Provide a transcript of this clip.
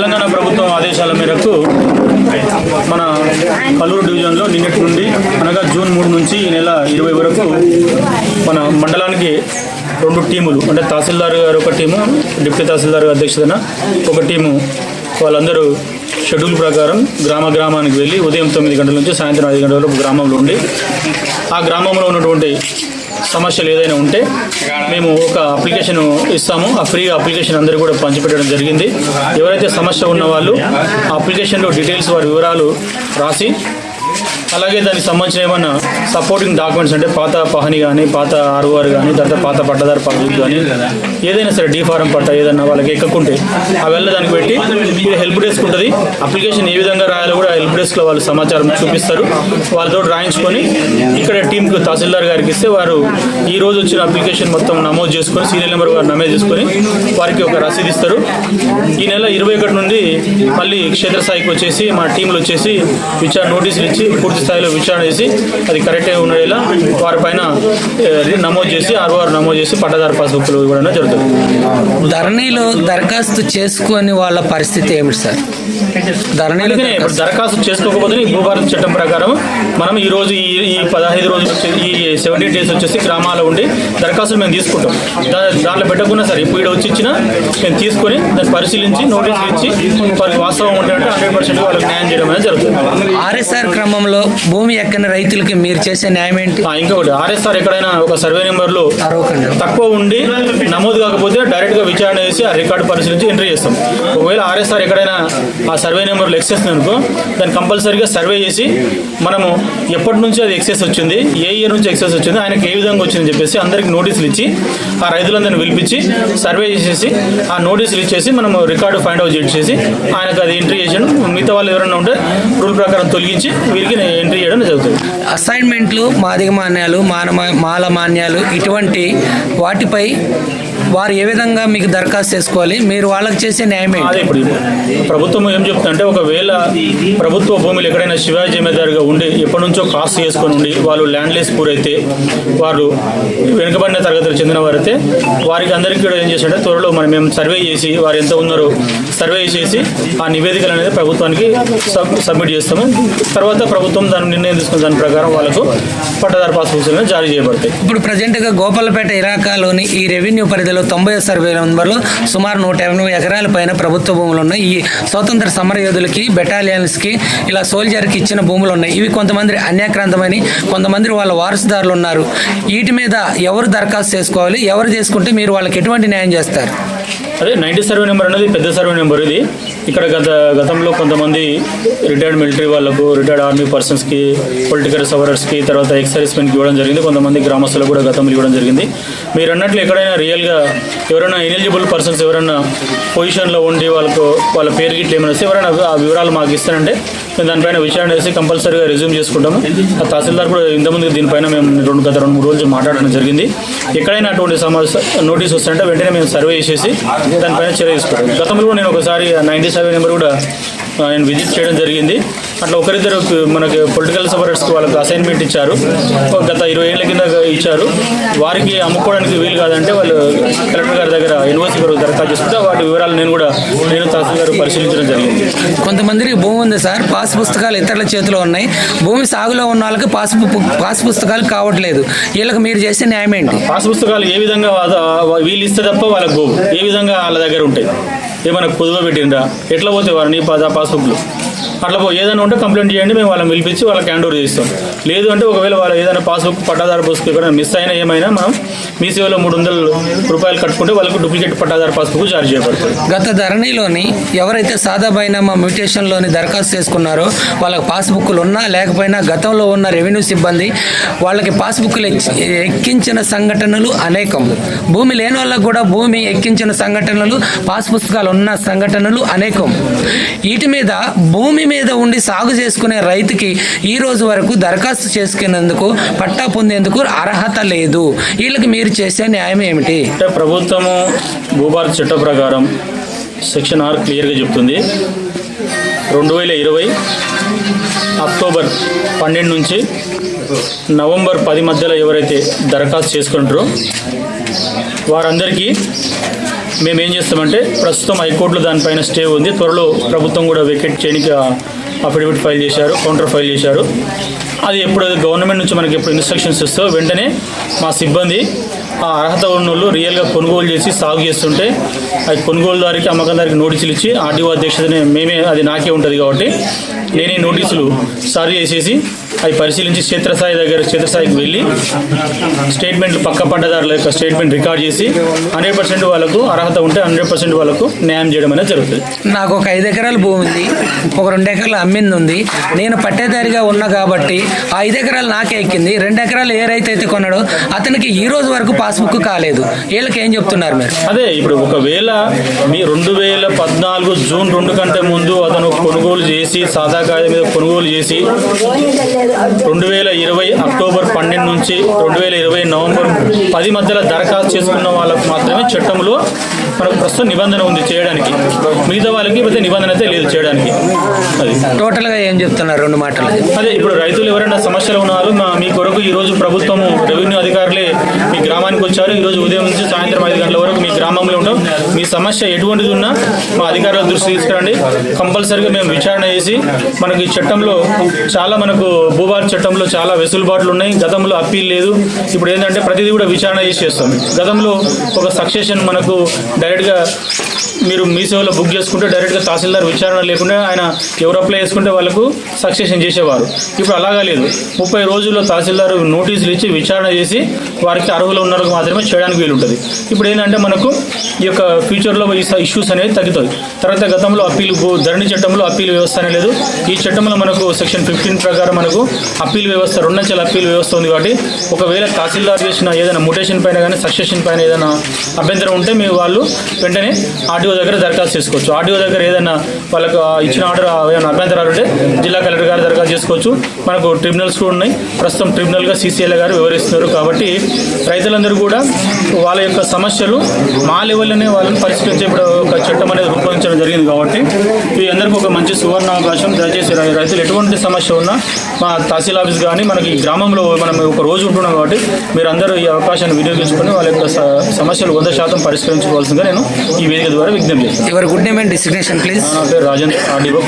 తెలంగాణ ప్రభుత్వం ఆదేశాల మేరకు మన పల్లూరు డివిజన్లో నిన్నటి నుండి అనగా జూన్ మూడు నుంచి ఈ నెల ఇరవై వరకు మన మండలానికి రెండు టీములు అంటే తహసీల్దార్ గారు ఒక టీము డిప్యూటీ తహసీల్దార్ గారి అధ్యక్షతన ఒక టీము వాళ్ళందరూ షెడ్యూల్ ప్రకారం గ్రామ గ్రామానికి వెళ్ళి ఉదయం తొమ్మిది గంటల నుంచి సాయంత్రం ఐదు గంటల వరకు గ్రామంలో ఉండి ఆ గ్రామంలో ఉన్నటువంటి సమస్యలు ఏదైనా ఉంటే మేము ఒక అప్లికేషన్ ఇస్తాము. ఆ ఫ్రీగా అప్లికేషన్ అందరూ కూడా పంచిపెట్టడం జరిగింది. ఎవరైతే సమస్య ఉన్న వాళ్ళు ఆ అప్లికేషన్లో డీటెయిల్స్ వారి వివరాలు రాసి అలాగే దానికి సంబంధించిన ఏమన్నా సపోర్టింగ్ డాక్యుమెంట్స్ అంటే పాత పహని కానీ పాత ఆర్ఓఆర్ కానీ తర్వాత పాత పట్టదారు పద్ధతి కానీ ఏదైనా సరే డీ ఫారం పట్ట ఏదన్నా వాళ్ళకి ఎక్కకుంటే అవెల్ల దానికి పెట్టి మీరు హెల్ప్ డెస్క్ ఉంటుంది. అప్లికేషన్ ఏ విధంగా రాయాలో కూడా హెల్ప్ డెస్క్లో వాళ్ళు సమాచారం చూపిస్తారు. వాళ్ళతో రాయించుకొని ఇక్కడ టీంకి తహసీల్దార్ గారికి ఇస్తే వారు ఈ రోజు వచ్చిన అప్లికేషన్ మొత్తం నమోదు చేసుకొని సీరియల్ నెంబర్ వారు నమోదు చేసుకొని వారికి ఒక రసీదు ఇస్తారు. ఈ నెల ఇరవై ఒకటి నుండి మళ్ళీ క్షేత్రస్థాయికి వచ్చేసి మా టీంలు వచ్చేసి విచారణ నోటీసులు ఇచ్చి పూర్తి స్థాయిలో విచారణ చేసి అది కరెక్ట్గా ఉండేలా వారిపైన నమోదు చేసి ఆర్ఓఆర్ నమోదు చేసి పట్టదారు పాస్బుక్లు ఇవ్వడం జరుగుతుంది. ధరణిలో దరఖాస్తు చేసుకొని వాళ్ళ పరిస్థితి ఏమిటి సార్? ధరణిలో అందుకనే ఇప్పుడు దరఖాస్తు చేసుకోకపోతే ఈ భూభారత చట్టం ప్రకారం మనం ఈ రోజు ఈ ఈ పదహైదు రోజులు ఈ సెవెంటీన్ డేస్ వచ్చేసి గ్రామాల్లో ఉండి దరఖాస్తులు మేము తీసుకుంటాం. దాంట్లో పెట్టకుండా సరే ఇప్పుడు వచ్చి ఇచ్చినా మేము తీసుకొని దాన్ని పరిశీలించి నోటీసులు ఇచ్చి వాస్తవం ఉంటే హండ్రెడ్ పర్సెంట్ వాళ్ళకి న్యాయం చేయడం అనేది జరుగుతుంది. ఆర్ఎస్ఆర్ క్రమంలో భూమి ఎక్కని రైతులకి మీరు చేసే న్యాయం ఏంటి? ఇంకొకటి ఆర్ఎస్ఆర్ ఎక్కడైనా ఒక సర్వే నెంబర్లో అరవకండి. తక్కువ ఉండి నమోదు కాకపోతే డైరెక్ట్గా విచారణ చేసి ఆ రికార్డు పరిశీలించి ఎంట్రీ చేస్తాం. ఒకవేళ ఆర్ఎస్ఆర్ ఎక్కడైనా ఆ సర్వే నెంబర్లో ఎక్సెస్ అనుకో దాన్ని కంపల్సరీగా సర్వే చేసి మనము ఎప్పటి నుంచి అది ఎక్సెస్ వచ్చింది ఏ ఇయర్ నుంచి ఎక్సెస్ వచ్చింది ఆయనకి ఏ విధంగా వచ్చిందని చెప్పేసి అందరికి నోటీసులు ఇచ్చి ఆ రైతులందరిని పిలిపించి సర్వే చేసేసి ఆ నోటీసులు ఇచ్చేసి మనం రికార్డు ఫైండ్ అవుట్ చేసి ఆయనకు అది ఎంట్రీ చేసాడు మిగతా వాళ్ళు ఎవరైనా ఉంటే రూల్ ప్రకారం తొలగించి వీరికి ఎంట్రీ చేయడం జరుగుతుంది. అసైన్మెంట్లు మాదిగ మాన్యాలు మాన మాల మాన్యాలు ఇటువంటి వాటిపై వారు ఏ విధంగా మీకు దరఖాస్తు చేసుకోవాలి? మీరు వాళ్ళకి చేసే న్యాయం అదే ఇప్పుడు ప్రభుత్వం ఏం చెప్తుందంటే ఒకవేళ ప్రభుత్వ భూములు ఎక్కడైనా శివాజీ జమీదారుగా ఉండి ఎప్పటి నుంచో కాస్ట్ చేసుకొని ఉండి వాళ్ళు ల్యాండ్ లేస్ పూరైతే వారు వెనుకబడిన తరగతులు చెందిన వారైతే వారికి అందరికీ కూడా ఏం చేశారంటే త్వరలో మనం మేము సర్వే చేసి వారు ఎంత ఉన్నారో సర్వే చేసి ఆ నివేదికలు అనేది ప్రభుత్వానికి సబ్ సబ్మిట్ చేస్తాము. తర్వాత ప్రభుత్వం దాని నిర్ణయం తీసుకున్న దాని ప్రకారం వాళ్ళకు పట్టదారు పాస్ జారీ చేయబడతాయి. ఇప్పుడు ప్రజెంట్గా గోపాలపేట ఇలాకాలోని ఈ రెవెన్యూ పరిధిలో తొంభై సర్వే నెంబర్లో సుమారు నూట ఎనభై ఎకరాల పైన ప్రభుత్వ భూములు ఉన్నాయి. ఈ స్వతంత్ర సమరయోధులకి బెటాలియన్స్కి ఇలా సోల్జర్కి ఇచ్చిన భూములు ఉన్నాయి. ఇవి కొంతమంది అన్యాక్రాంతమని కొంతమంది వాళ్ళ వారసుదారులు ఉన్నారు. వీటి మీద ఎవరు దరఖాస్తు చేసుకోవాలి? ఎవరు చేసుకుంటే మీరు వాళ్ళకి ఎటువంటి న్యాయం చేస్తారు? అదే నైంటీ సర్వే నెంబర్ అనేది పెద్ద సర్వే నెంబర్ ఇది. ఇక్కడ గత గతంలో కొంతమంది రిటైర్డ్ మిలిటరీ వాళ్ళకు రిటైర్డ్ ఆర్మీ పర్సన్స్కి పొలిటికల్ సవరర్స్కి తర్వాత ఎక్సైజ్మెన్కి ఇవ్వడం జరిగింది. కొంతమంది గ్రామస్తులకు కూడా గతంలో ఇవ్వడం జరిగింది. మీరు అన్నట్లు ఎక్కడైనా రియల్గా ఎవరైనా ఎలిజిబుల్ పర్సన్స్ ఎవరైనా పొజిషన్లో ఉండి వాళ్ళకు వాళ్ళ పేరు గిట్ల ఏమైనా వస్తే ఎవరైనా ఆ వివరాలు మాకు ఇస్తారంటే మేము దానిపైన విచారణ చేసి కంపల్సరీగా రిజ్యూమ్ చేసుకుంటాము. ఆ తహసీల్దార్ కూడా ఇంతకుముందు దీనిపైన మేము రెండు గత రెండు మూడు రోజులు మాట్లాడడం జరిగింది. ఎక్కడైనా అటువంటి సమస్య నోటీస్ వస్తుంటే వెంటనే మేము సర్వే చేసేసి దానిపైన చర్య తీసుకుంటాం. గతంలో నేను ఒకసారి నైంటీ సెవెన్ నెంబర్ కూడా ఆ, నేను విజిట్ చేయడం జరిగింది. అట్లా ఒకరిద్దరు మనకి పొలిటికల్ సపరేట్స్కి వాళ్ళకి అసైన్మెంట్ ఇచ్చారు. గత ఇరవై ఏళ్ళ కింద ఇచ్చారు. వారికి అమ్ముకోవడానికి వీలు కాదంటే వాళ్ళు కలెక్టర్ గారి దగ్గర యూనివర్సిటీ వరకు దరఖాస్తు చేసుకుంటే వాటి వివరాలు నేను కూడా నేను తహసీల్ గారు పరిశీలించడం జరిగింది. కొంతమందికి భూమి ఉంది సార్. పాస్ పుస్తకాలు ఇతరుల చేతిలో ఉన్నాయి. భూమి సాగులో ఉన్న వాళ్ళకి పాస్ పాస్ పుస్తకాలు కావట్లేదు. వీళ్ళకి మీరు చేసే న్యాయం ఏంటి? పాస్ పుస్తకాలు ఏ విధంగా వీళ్ళు ఇస్తే తప్ప వాళ్ళకి ఏ విధంగా వాళ్ళ దగ్గర ఉంటాయి? ఏమైనా కుదువ పెట్టిండ్రా? ఎట్లా పోతే వారు నీ పాస్ పాస్బుక్లు? అట్లా ఏదైనా ఉంటే కంప్లైంట్ చేయండి మేము వాళ్ళని పిలిపించి వాళ్ళకి హ్యాండ్ ఓవర్ చేస్తాం. లేదు అంటే ఒకవేళ వాళ్ళు ఏదైనా పాస్బుక్ పట్టాదారు పాస్బుక్ ఎక్కడైనా మిస్ అయినా ఏమైనా మనం మీ సేవలో మూడు వందల రూపాయలు కట్టుకుంటే వాళ్ళకి డూప్లికేట్ పట్టాదారు పాస్బుక్ జారీ చేయబడుతుంది. గత ధరణిలోని ఎవరైతే సాదా బైనామా మ్యూటేషన్లోని దరఖాస్తు చేసుకున్నారో వాళ్ళకి పాస్బుక్లు ఉన్నా లేకపోయినా గతంలో ఉన్న రెవెన్యూ సిబ్బంది వాళ్ళకి పాస్బుక్లు ఎక్కి- ఎక్కించిన సంఘటనలు అనేకం. భూమి లేని వాళ్ళకు కూడా భూమి ఎక్కించిన సంఘటనలు పాస్ పుస్తకాలు ఉన్న సంఘటనలు అనేకం. వీటి మీద భూమి మీద ఉండి సాగు చేసుకునే రైతుకి ఈ రోజు వరకు దరఖాస్తు చేసుకునేందుకు పట్టా పొందేందుకు అర్హత లేదు. వీళ్ళకి మీరు చేసే న్యాయం ఏమిటి? అంటే ప్రభుత్వము భూభారత చట్ట ప్రకారం సెక్షన్ ఆర్ క్లియర్గా చెప్తుంది. రెండు వేల ఇరవై అక్టోబర్ పన్నెండు నుంచి నవంబర్ పది మధ్యలో ఎవరైతే దరఖాస్తు చేసుకుంటారో వారందరికీ మేము ఏం చేస్తామంటే ప్రస్తుతం హైకోర్టులో దానిపైన స్టే ఉంది. త్వరలో ప్రభుత్వం కూడా వెకెట్ చేయడానికి అఫిడవిట్ ఫైల్ చేశారు కౌంటర్ ఫైల్ చేశారు. అది ఎప్పుడు అది గవర్నమెంట్ నుంచి మనకి ఎప్పుడు ఇన్స్ట్రక్షన్స్ ఇస్తో వెంటనే మా సిబ్బంది ఆ అర్హత ఉన్న వాళ్ళు రియల్గా కొనుగోలు చేసి సాగు చేస్తుంటే అది కొనుగోలుదారికి అమ్మకందారికి నోటీసులు ఇచ్చి ఆర్డీఓ అధ్యక్షతనే మేమే అది నాకే ఉంటుంది కాబట్టి నేనే నోటీసులు సారీ చేసేసి అవి పరిశీలించి క్షేత్రస్థాయి దగ్గర క్షేత్రస్థాయికి వెళ్ళి స్టేట్మెంట్లు పక్క పడ్డదారుల యొక్క స్టేట్మెంట్ రికార్డ్ చేసి హండ్రెడ్ పర్సెంట్ వాళ్ళకు అర్హత ఉంటే హండ్రెడ్ పర్సెంట్ వాళ్ళకు న్యాయం చేయడం అనేది జరుగుతుంది. నాకు ఒక ఐదు ఎకరాల భూమి ఉంది ఒక రెండు ఎకరాలు అమ్మింది ఉంది. నేను పట్టేదారిగా ఉన్నా కాబట్టి ఆ ఐదు ఎకరాలు నాకే ఎక్కింది. రెండు ఎకరాలు ఏ రైతు అయితే కొన్నాడో అతనికి ఈ రోజు వరకు పాస్బుక్ కాలేదు. వీళ్ళకి ఏం చెప్తున్నారు మీరు? అదే ఇప్పుడు ఒకవేళ మీ రెండు వేల పద్నాలుగు జూన్ రెండు కంటే ముందు అతను కొనుగోలు చేసి సాదా కాయ మీద కొనుగోలు చేసి రెండు వేల ఇరవై అక్టోబర్ పన్నెండు నుంచి రెండు వేల ఇరవై నవంబర్ పది మధ్యలో దరఖాస్తు చేసుకున్న వాళ్ళకు మాత్రమే చట్టంలో మనకు ప్రస్తుతం నిబంధన ఉంది చేయడానికి. మిగతా వాళ్ళకి పెద్ద నిబంధన అయితే లేదు చేయడానికి. అది. టోటల్గా ఏం చెప్తున్నారు రెండు మాటలు? అదే ఇప్పుడు రైతులు ఎవరైనా సమస్యలు ఉన్నారు మా మీ కొరకు ఈ రోజు ప్రభుత్వము రెవెన్యూ అధికారులే మీ గ్రామానికి వచ్చారు. ఈ రోజు ఉదయం నుంచి సాయంత్రం ఐదు గంటల వరకు గ్రామంలో ఉంటాం. మీ సమస్య ఎటువంటిది ఉన్నా మా అధికారుల దృష్టి తీసుకురండి. కంపల్సరీగా మేము విచారణ చేసి మనకి ఈ చట్టంలో చాలా మనకు భూభారత చట్టంలో చాలా వెసులుబాట్లు ఉన్నాయి. గతంలో అప్పీల్ లేదు. ఇప్పుడు ఏంటంటే ప్రతిదీ కూడా విచారణ చేసి చేస్తాం. గతంలో ఒక సక్సెషన్ మనకు డైరెక్ట్గా మీరు మీ సేవలో బుక్ చేసుకుంటే డైరెక్ట్గా తహసీల్దార్ విచారణ లేకుండా ఆయన ఎవరు అప్లై చేసుకుంటే వాళ్ళకు సక్సెషన్ చేసేవారు. ఇప్పుడు అలాగా లేదు. ముప్పై రోజుల్లో తహసీల్దార్ నోటీసులు ఇచ్చి విచారణ చేసి వారికి అర్హులు ఉన్న మాత్రమే చేయడానికి వీలుంటుంది. ఇప్పుడు ఏంటంటే మనకు ఈ యొక్క ఫ్యూచర్లో ఈ ఇష్యూస్ అనేవి తగ్గుతాయి. తర్వాత గతంలో అప్పీల్ ధరణి చట్టంలో అప్పీల్ వ్యవస్థ అనే లేదు. ఈ చట్టంలో మనకు సెక్షన్ ఫిఫ్టీన్ ప్రకారం మనకు అప్పీల్ వ్యవస్థ రెండంచెల అప్పీల్ వ్యవస్థ ఉంది కాబట్టి ఒకవేళ తహసీల్దార్ చేసిన ఏదైనా ముటేషన్ పైన కానీ సక్సెషన్ పైన ఏదైనా అభ్యంతరం ఉంటే మీ వాళ్ళు వెంటనే ఆర్డీఓ దగ్గర దరఖాస్తు చేసుకోవచ్చు. ఆర్డీఓ దగ్గర ఏదైనా వాళ్ళకు ఇచ్చిన ఆర్డర్ ఏమైనా అభ్యంతరాలు ఉంటే జిల్లా కలెక్టర్ గారు దరఖాస్తు చేసుకోవచ్చు. మనకు ట్రిబ్యునల్స్ కూడా ఉన్నాయి. ప్రస్తుతం ట్రిబ్యునల్గా సీసీఎల్ గారు వివరిస్తున్నారు కాబట్టి రైతులందరూ కూడా వాళ్ళ యొక్క సమస్యలు మా లెవెల్లోనే వాళ్ళని పరిష్కరించే ఇప్పుడు ఒక చట్టం అనేది రూపొందించడం జరిగింది కాబట్టి ఈ అందరికీ ఒక మంచి సువర్ణ అవకాశం దయచేసి రైతులు ఎటువంటి సమస్య ఉన్నా మా తహసీల్ ఆఫీస్ కానీ మనకి ఈ గ్రామంలో మనం ఒక రోజు ఉంటున్నాం కాబట్టి మీరు అందరూ ఈ అవకాశాన్ని వినియోగించుకొని వాళ్ళ యొక్క సమస్యలు వంద శాతం పరిష్కరించుకోవాల్సిందిగా నేను ఈ వేదిక ద్వారా విజ్ఞప్తి your good name and designation please నా పేరు రాజేంద్ర ఆర్డీఓ